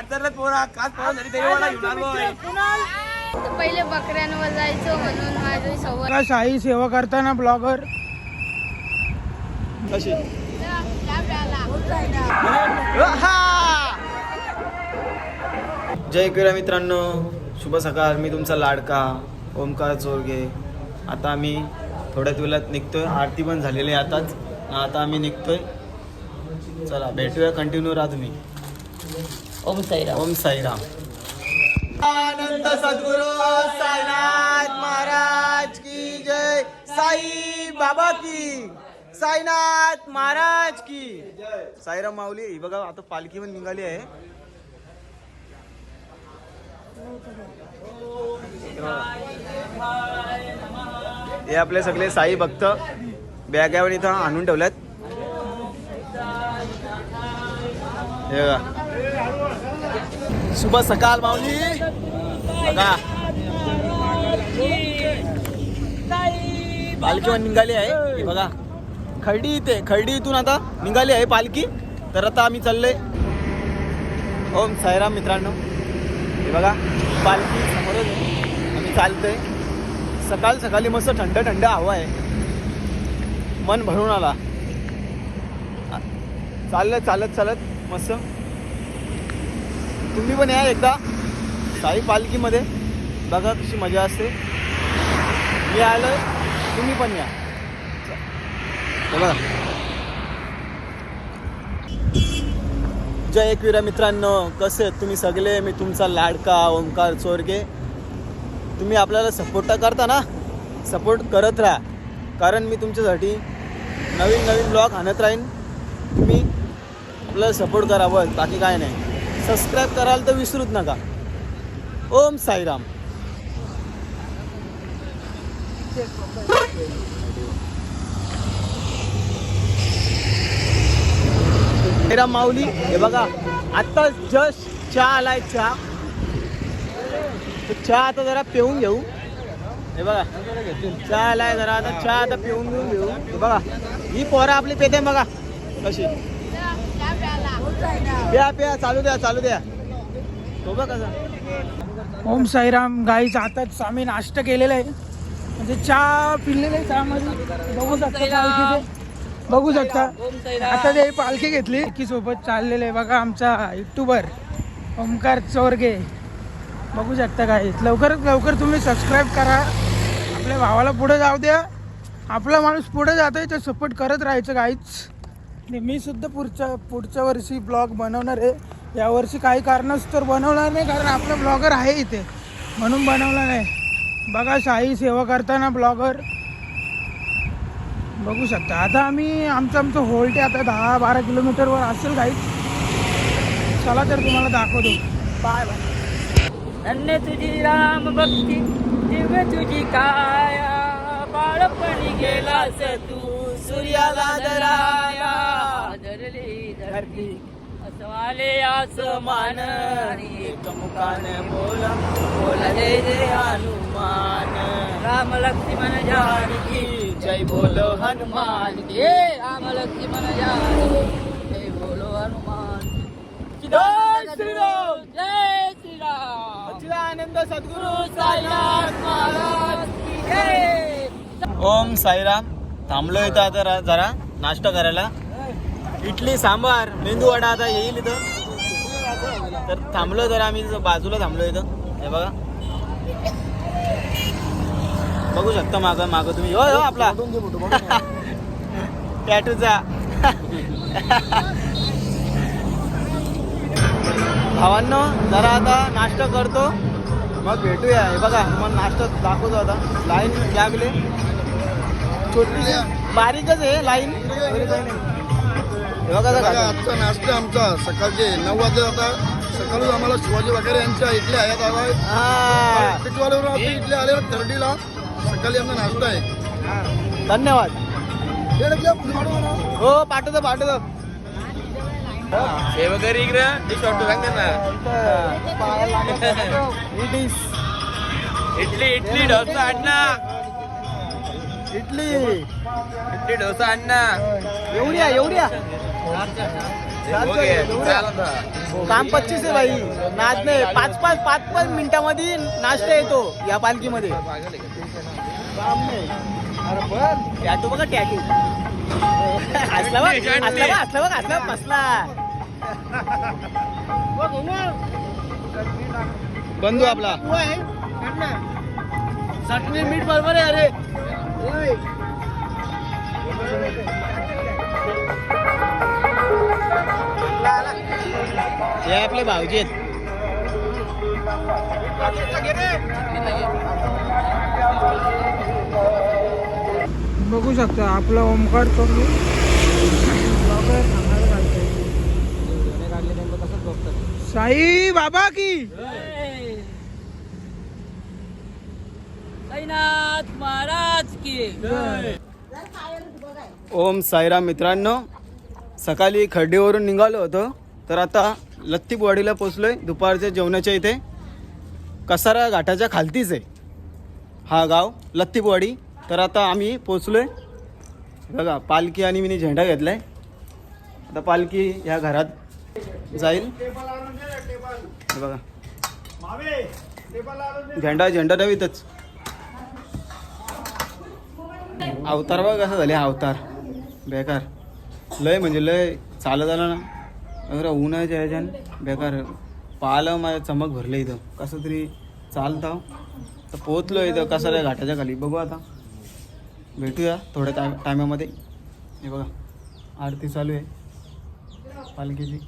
काढताना पोरा काच पोरा झाली तरी मला घेऊन आलोय तर पहिले बकऱ्यांवर जायचो म्हणून माझी सवय. का शाही सेवा करताना ब्लॉगर? कशी? जय क्रीडा मित्रांनो शुभ सकाळ. मी तुमचा लाडका ओमकार चोरगे. आता आम्ही थोड्याच वेळात निघतोय. आरती पण झालेली आहे आताच. आता आम्ही निघतोय. चला भेटूया. कंटिन्यू राहा तुम्ही. ओम साईराम. ओम साईराम. आनंद सद्गुरु साईनाथ महाराज की जय. साई बाबा की. साईनाथ महाराज की. साईराम माऊली ही बघा आता पालखी पण निघाली आहे. हे आपले सगळे साई भक्त बॅगावर इथं आणून ठेवल्यात. हे बघा. शुभ सकाळ माऊली. बघा. पालखी पण निघाली आहे. बघा. खर्डी इथे खर्डी इथून आता निघाली आहे पालखी. तर आता आम्ही चाललोय. ओम साईराम मित्रांनो. हे बघा पालखी समोरच आहे. आम्ही चालतोय. सकाळ सकाळी मस्त थंड थंड हवा आहे. मन भरून आला. चाललं चालत चालत. मस्त. तुम्ही पण या एकदा साई पालखीमध्ये. बघा कशी मजा असते. मी आलं तुम्ही पण या. बघा जय एकविरा मित्रांनो कसे आहेत तुम्ही सगळे? मी तुमचा लाडका ओंकार चोरगे. तुम्ही आपल्याला सपोर्ट तर करता ना? सपोर्ट करत राहा. कारण मी तुमच्यासाठी नवीन नवीन ब्लॉग आणत राहीन. तुम्ही आपल्याला सपोर्ट करावं बाकी काय नाही. सबस्क्राईब कराल तर विसरूच नका. ओम साईराम. साईराम माऊली हे बघा आत्ता जस्ट चहा आलाय चहा. चहा आता जरा पिऊन घेऊ. हे बघा चहा आलाय जरा आता चहा आता पिऊन घेऊन घेऊ. बघा ही पोरं आपली पेते बघा कशी. प्या प्या चालू द्या चालू द्या. तो बघ कसा ओम साईराम गाईच आताच आम्ही नाश्ता केलेला आहे. म्हणजे चहा पिलेला आहे चहामध्ये. बघू शकता बघू शकता. आता ते पालखी घेतली. की सोबत चाललेले आहे बघा आमचा युट्यूबर ओमकार चोरगे. बघू शकता काय लवकरात लवकर तुम्ही सबस्क्राईब करा. आपल्या भावाला पुढे जाऊ द्या. आपला माणूस पुढे जातोय तर सपोर्ट करत राहायचं काहीच आणि मी सुद्धा पुढच्या पुढच्या वर्षी ब्लॉग बनवणार आहे. यावर्षी काही कारणास्तव बनवणार नाही कारण आपला ब्लॉगर आहे इथे. म्हणून बनवला नाही बघा शाही सेवा करताना ब्लॉगर. बघू शकता. आता आम्ही आमचं आमचं होल्टे आता दहा बारा किलोमीटरवर असेल काही चला तर तुम्हाला दाखवतो. बाय बाय धन्य तुझी राम भक्ती दिव्य तुझी काया. बाळपणी गेलास तू सूर्याला दरा धरती असवाले आसमान आणि एकमुखान बोला बोला जय जय हनुमान. राम लक्ष्मण जानकी. जय बोलो हनुमान. की राम लक्ष्मण जानकी. जय बोलो हनुमान. जय श्रीराम. जय श्रीराम. आनंद सद्गुरु साईनाथ महाराज की जय. ओम साईराम. थांबलो इथं आता जरा. नाश्ता करायला. इडली सांबार मेंदू वडा आता येईल इथं. तर थांबलो जरा आम्ही बाजूला थांबलो इथं. हे बघा. बघू शकता माग माग तुम्ही. हो हो आपला. टॅटूचा. भावांनो जरा आता नाश्ता करतो. मग भेटूया. हे बघा मग नाश्ता दाखवतो आता. लाईन लागले. छोटी बारीकच आहे लाईन. बघा. आजचा नाश्ता आमचा. सकाळचे नऊ वाजता आता. सकाळी आम्हाला शिवाजी वगैरे यांच्या इथले आहेत आला हा. पिठवाल्यावर आता इथले आले थर्डीला सकाळी आमचा नाश्ता आहे. धन्यवाद. हे ना. हो पाठवतो पाठवतो. हे. वगैरे इकडे इडली इडली डोसा अण्णा इडली. इडली डोसा अण्णा एवढ्या एवढ्या काम पच्चीस आहे भाई नाच नाही. पाच पाच पाच पाच मिनिटामध्ये नाश्ता येतो या पालखीमध्ये. काम नाही अरे पण. टॅटू बघा टॅटू. हसला बघ हसला बघ हसला बघ बसला. बंधू आपला. चटणी मीठ बरोबर आहे अरे. हे आपले भाऊजी आहेत. बघू शकता आपला ओमकार घालतोय. साई बाबा की. साईनाथ महाराज की. ओम साईराम मित्रांनो सकाळी खड्डेवरून निघालो होतो तर आता लत्तीपवाडीला पोचलो आहे दुपारच्या जेवणाच्या इथे. कसारा घाटाच्या खालतीच आहे हा गाव लत्तीपवाडी. तर आता आम्ही पोचलो आहे बघा पालखी आणि मी झेंडा घेतला आहे आता पालखी ह्या घरात जाईल. बघा. झेंडा झेंडा नवीतच. अवतार बघा कसं झाले अवतार. बेकार. लय म्हणजे लय चालत आलं ना. अरे उन्हाच्या ह्याच्यान बेकार. पाहिलं माझ्या चमक भरले इथं. कसं तरी चालतं हो. तर पोचलो इथं कसं रे घाटाच्या खाली. बघू आता. भेटूया थोड्या टाय टायमामध्ये. हे बघा. आरती चालू आहे. पालखीची.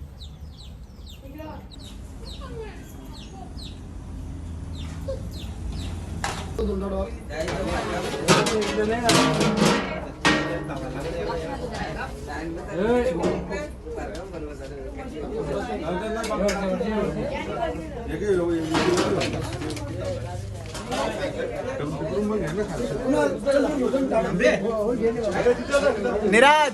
निराज.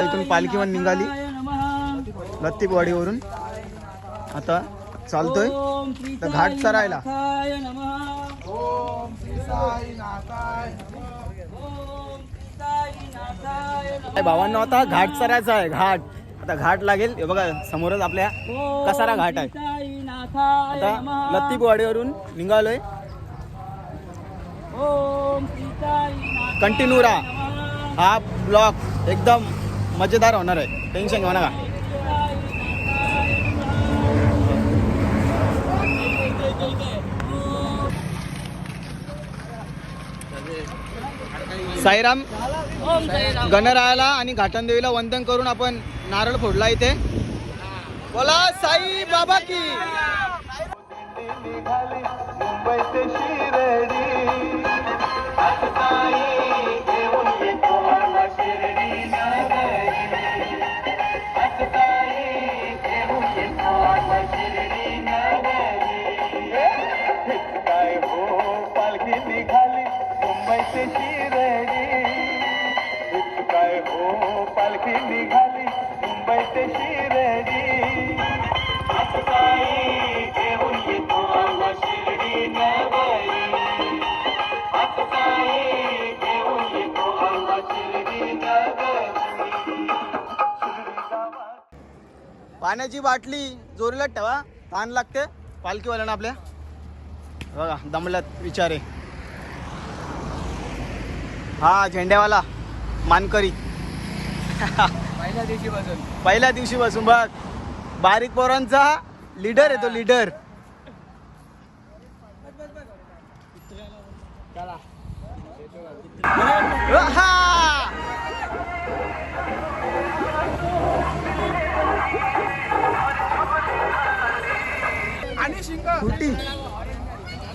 इथून पालखी पण निघाली. लत्तीपवाडीवरून आता चालतोय. तर घाट चरायला. भावांना आता घाट चरायचा आहे घाट. आता घाट लागेल. हे बघा समोरच आपल्या कसारा घाट आहे. आता लत्तीपवाडीवरून निघालोय. कंटिन्यू राहा हा ब्लॉग एकदम मजेदार होणार आहे. टेन्शन घेऊ नका. साईराम गणरायाला आणि घाटनदेवीला वंदन करून आपण नारळ फोडला इथे. बोला साई बाबा की. पाण्याची बाटली जोरीला ठेवा. ताण लागते पालखीवाल्यांना आपल्या. बघा दमल्यात विचारे. हा झेंड्यावाला. मानकरी. पहिल्या दिवशी बसून पहिल्या दिवशी बसून बघ. बारीक पोरांचा लीडर आहे तो लीडर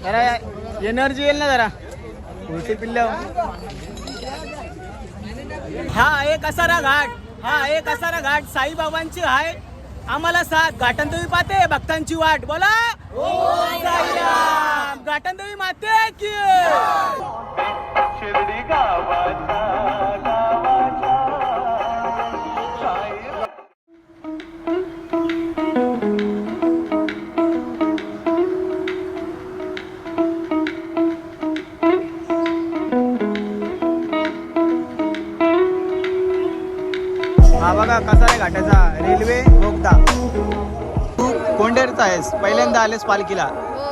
जरा एनर्जी येईल ना जरा. उलटी पिल्ल्या हा एक असारा घाट. हा एक असारा घाट. साईबाबांची आहे आम्हाला साथ. घाटनदेवी पाहते भक्तांची वाट. बोला. साईराम. घाटनदेवी माते की. शिर्डी गावाच्या हा बघा कसारे घाटाचा? रेल्वे बोगदा तू कोंडेरचा आहेस पहिल्यांदा आलेस पालखीला.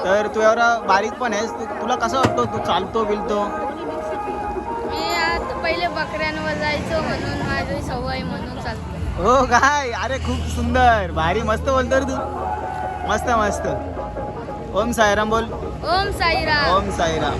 तर तू एवढा बारीक पण आहेस. तू तुला कसं वाटतो? तू चालतो बिलतो? जायचो म्हणून माझी सवय म्हणून चालतो. हो काय? अरे खूप सुंदर. भारी मस्त बोलतो रे तू. मस्त मस्त. ओम साईराम बोल. ओम साईराम. ओम साईराम.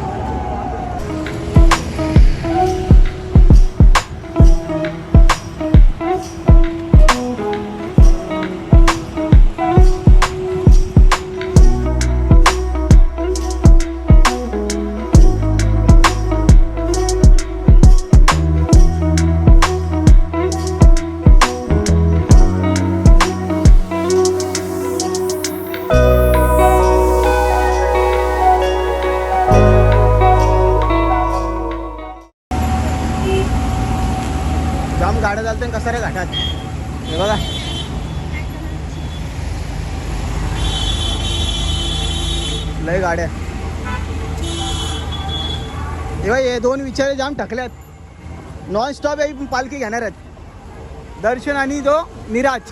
जाम गाड्या चालते कसारे घाटात? हे बघा. लय गाड्या तेव्हा हे दोन विचारे जाम टाकल्यात नॉन स्टॉप हे पालखी घेणार आहेत. दर्शन आणि जो निराज.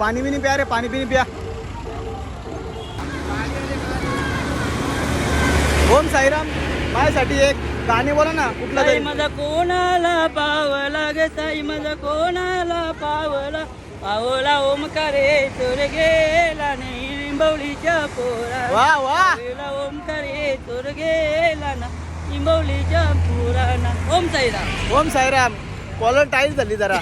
पाणी बिनी प्या रे पाणी बिनी प्या. ओम साईराम माझ्यासाठी एक गाणे बोला ना कुठलं तरी. माझा कोणाला पावला ग ताई माझा कोणाला पावला? पावला ओमकारे चोर गेला नाही लिंबवलीच्या पोरा. वा वा. पावला ओमकारे चोर गेला ना लिंबवलीच्या पोराना. ओम साईराम. ओम साईराम. कॉलर टाईट झाली जरा.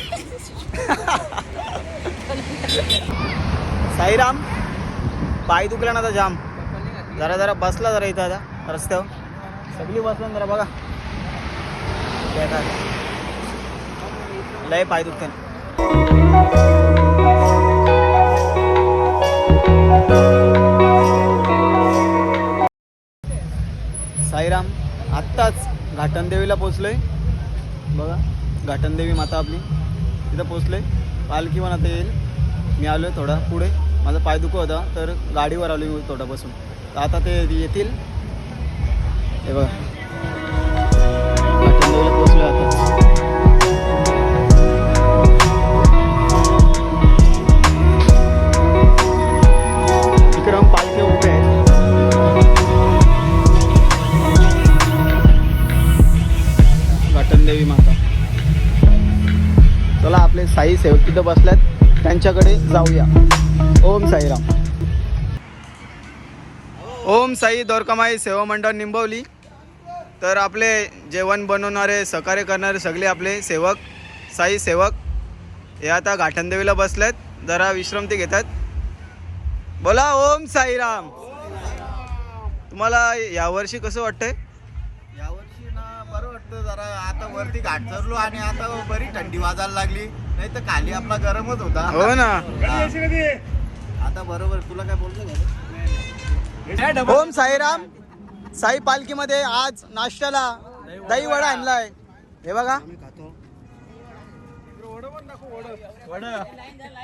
साईराम पाय दुखला ना आता जाम. जरा जरा बसला जरा इथं आता रस्त्यावर. सगळी बसलं जरा बघा. लय पाय दुखते साईराम आत्ताच घाटनदेवीला पोचलोय बघा घाटनदेवी माता आपली. तिथं पोचलोय पालखी पण आता येईल. मी आलो आहे थोडा पुढे. माझा पाय दुखत होता तर गाडीवर आलो मी थोडा बसून. तर आता ते येतील. हे बघा. घाटनदेवीला पोचलो आता. विक्रम पालखी उभे आहेत. घाटनदेवी माता. चला आपले साई सेवक तिथं बसल्यात. त्यांच्याकडे जाऊया. ओम साईराम. ओम साई दोरकमाई सेवा मंडळ निंबवली. तर आपले जेवण बनवणारे सहकार्य करणारे सगळे आपले सेवक साई सेवक हे आता घाटनदेवीला बसलेत. जरा विश्रांती घेतात. बोला ओम साईराम. तुम्हाला यावर्षी कसं वाटतंय? यावर्षी ना बरं वाटतं. जरा आता वरती घाट चरलो आणि आता बरी थंडी वाजायला लागली. नाही तर खाली आपला गरमच होता. हो ना. आता बरोबर. तुला काय बोलतो ओम साईराम. साई पालखीमध्ये आज नाश्त्याला दही वडा आणलाय. हे बघा.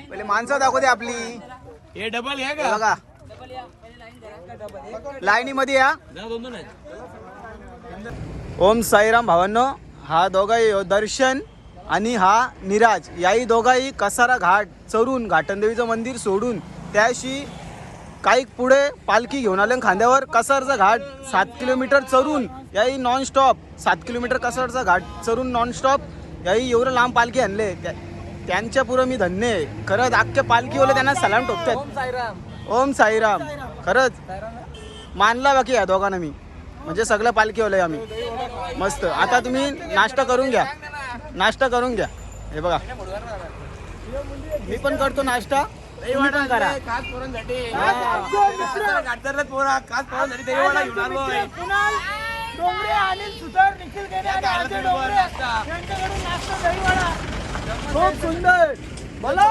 पहिले माणसं दाखवते आपली. हे डबल हे बघा. लाईनी मध्ये या. ओम साईराम भावांनो हा दोघाही दर्शन आणि हा निराज. याही दोघाही कसारा घाट चरून घाटनदेवीचं मंदिर सोडून त्याशी काही पुढे पालखी घेऊन आले खांद्यावर कसारचा घाट सात किलोमीटर चरून याही नॉन स्टॉप सात किलोमीटर कसारचा घाट चरून नॉन स्टॉप याही एवढं लांब पालखी आणले. त्या- त्यांच्या पुढं मी धन्य आहे. खरंच अख्ख्या पालखीवाले त्यांना सलाम ठोकतात ओम साईराम. खरंच मानला बाकी या दोघांना मी. म्हणजे सगळं पालखीवाले आम्ही. मस्त. आता तुम्ही नाश्ता करून घ्या. नाश्ता करून घ्या. हे बघा. मी पण करतो नाश्ता. तुम्ही पण करा कुणाल डोंगरे अनिल सुतार निखिल गेले आणि अजय डोंगरे यांच्याकडून नाश्ता दहीवडा खूप सुंदर. बोला.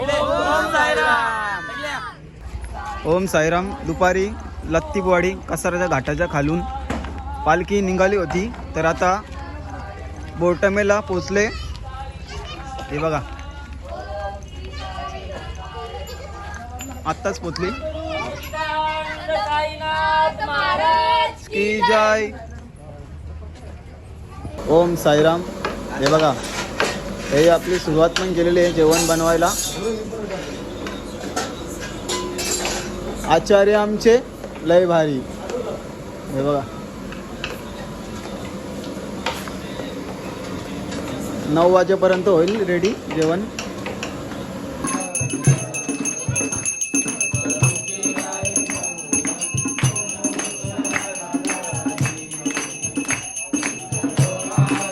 ओम साईराम. ओम साईराम. दुपारी लत्तीपवाडी कसाराच्या घाटाच्या खालून पालखी निघाली होती. तर आता बोरटमेला पोचले हे बघा. आत्ताच पोचली. की जय. ओम साईराम. हे बघा हे आपली सुरुवात पण केलेली आहे जेवण बनवायला. आचार्य आमचे लय भारी. हे बघा. नऊ वाजेपर्यंत होईल रेडी जेवण. देव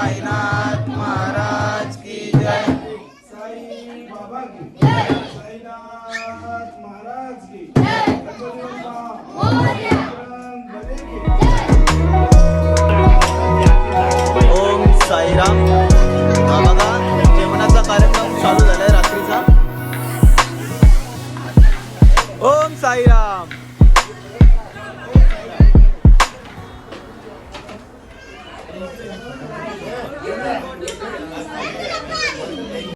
साईनाथ महाराज की जय।